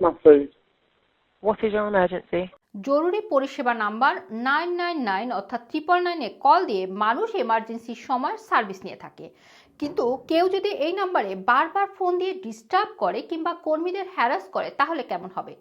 my food. What is your emergency? জরুরি পরিষেবা number nine nine nine অর্থাৎ triple নাইনে কল দিয়ে মানুষ এমার্জেন্সির সময় সার্ভিস নিয়ে থাকে কিন্তু কেউ যদি এই নাম্বারে বারবার ফোন দিয়ে ডিস্টার্ব করে কিংবা কর্মীদের হ্যারাস করে তাহলে কেমন হবে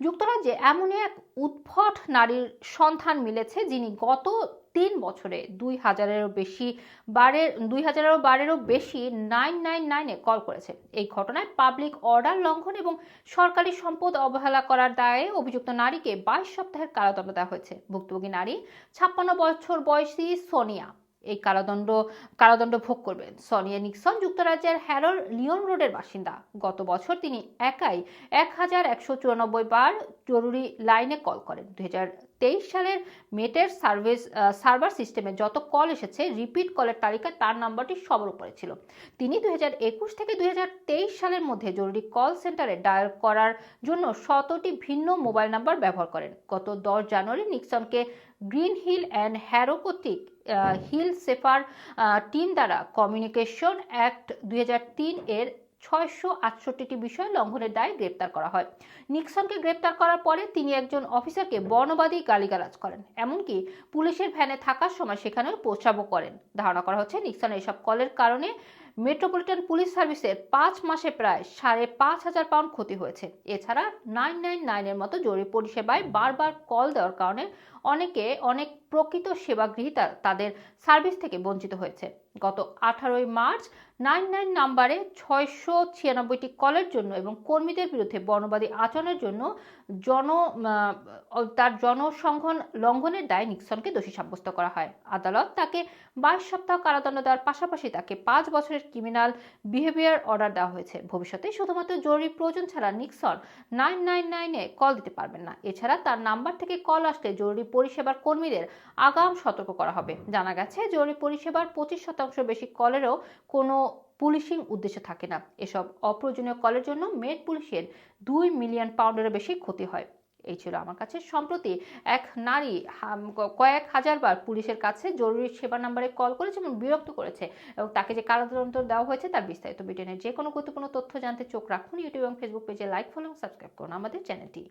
যুক্তরাজ্যে এমনই এক উদ্ভট নারীর সন্ধান মিলেছে যিনি গত তিন বছরে দুই হাজারেরও বেশি বারের, দুই হাজারেরও বারেরও বেশি নাইন নাইন নাইনে কল করেছে। এই ঘটনায় পাবলিক অর্ডার লঙ্ঘন এবং সরকারি সম্পদ অবহেলা করার দায়ে অভিযুক্ত নারীকে বাইশ সপ্তাহের কারাদণ্ড দেওয়া হয়েছে। ভুক্তভোগী নারী, ছাপ্পান্ন বছর বয়সী সোনিয়া। এই কারাদণ্ড কারাদণ্ড ভোগ করবেন। সোনিয়া নিক্সন যুক্তরাজ্যের হ্যারোর লিওন রোডের বাসিন্দা। গত বছর তিনি একাই এক হাজার একশো চুরানব্বই বার জরুরি লাইনে কল করেন। দুই হাজার তেইশ সালের মেটের সার্ভিস সার্ভার সিস্টেমে যত কল এসেছে, রিপিট কলের তালিকায় তার নাম্বারটি সবার উপরে ছিল। তিনি দু হাজার একুশ থেকে দু হাজার তেইশ সালের মধ্যে জরুরি কল সেন্টারে ডায়াল করার জন্য শতটি ভিন্ন মোবাইল নাম্বার ব্যবহার করেন। গত দশ জানুয়ারি নিক্সনকে গ্রিন হিল অ্যান্ড হ্যারো কর্তৃক হিল সেফার টিম দ্বারা কমিউনিকেশন অ্যাক্ট দুই হাজার তিন এর ছয়শো আটষট্টিটি বিষয় লঙ্ঘনের দায়ে গ্রেপ্তার করা হয়। নিক্সনকে গ্রেপ্তার করার পরে তিনি একজন অফিসারকে বর্ণবাদী গালিগালাজ করেন, এমনকি পুলিশের ভ্যানে থাকার সময় সেখানেও প্রস্রাবও করেন। ধারণা করা হচ্ছে নিক্সনের এসব কলের কারণে মেট্রোপলিটন পুলিশ সার্ভিসের পাঁচ মাসে প্রায় সাড়ে পাঁচ হাজার পাউন্ড ক্ষতি হয়েছে। এছাড়া নাইন নাইন নাইনের মতো জরুরি পরিষেবায় বারবার কল দেওয়ার কারণে অনেকে অনেক প্রকৃত সেবাগ্রহীতা তাদের সার্ভিস থেকে বঞ্চিত হয়েছে। গত আঠারোই মার্চ নাইন নাইন নাম্বারে ছয়শো ছিয়ানব্বইটি কলের জন্য এবং কর্মীদের বিরুদ্ধে বর্ণবাদী আচরণের জন্য জন তার জনসংঘন লঙ্ঘনের দায় নিক্সনকে দোষী সাব্যস্ত করা হয়। আদালত তাকে বাইশ সপ্তাহ কারাদণ্ড দেওয়ার পাশাপাশি তাকে পাঁচ বছরের ক্রিমিনাল বিহেভিয়ার অর্ডার দেওয়া হয়েছে। ভবিষ্যতে শুধুমাত্র জরুরি প্রয়োজন ছাড়া নিক্সন নাইন নাইন নাইনে কল দিতে পারবেন না। এছাড়া তার নাম্বার থেকে কল আসলে জরুরি পরিষেবার কর্মীদের আগাম সতর্ক করা হবে। জানা গেছে, জরুরি পরিষেবার পঁচিশ শতাংশ বেশি কলেরও কোনো পুলিশিং উদ্দেশ্য থাকে না। এসব অপ্রয়োজনীয় কলের জন্য মেড পুলিশের দুই মিলিয়ন পাউন্ডেরও বেশি ক্ষতি হয়। এই ছিল আমার কাছে। সম্প্রতি এক নারী কয়েক হাজার বার পুলিশের কাছে জরুরি সেবা নাম্বারে কল করেছে এবং বিরক্ত করেছে এবং তাকে যে কারাদণ্ড দেওয়া হয়েছে তার বিস্তারিত ব্রিটেনের যে কোনো গুরুত্বপূর্ণ তথ্য জানতে চোখ রাখুন। ইউটিউব এবং ফেসবুক পেজে লাইক, ফলো এবং সাবস্ক্রাইব করুন আমাদের চ্যানেলটি।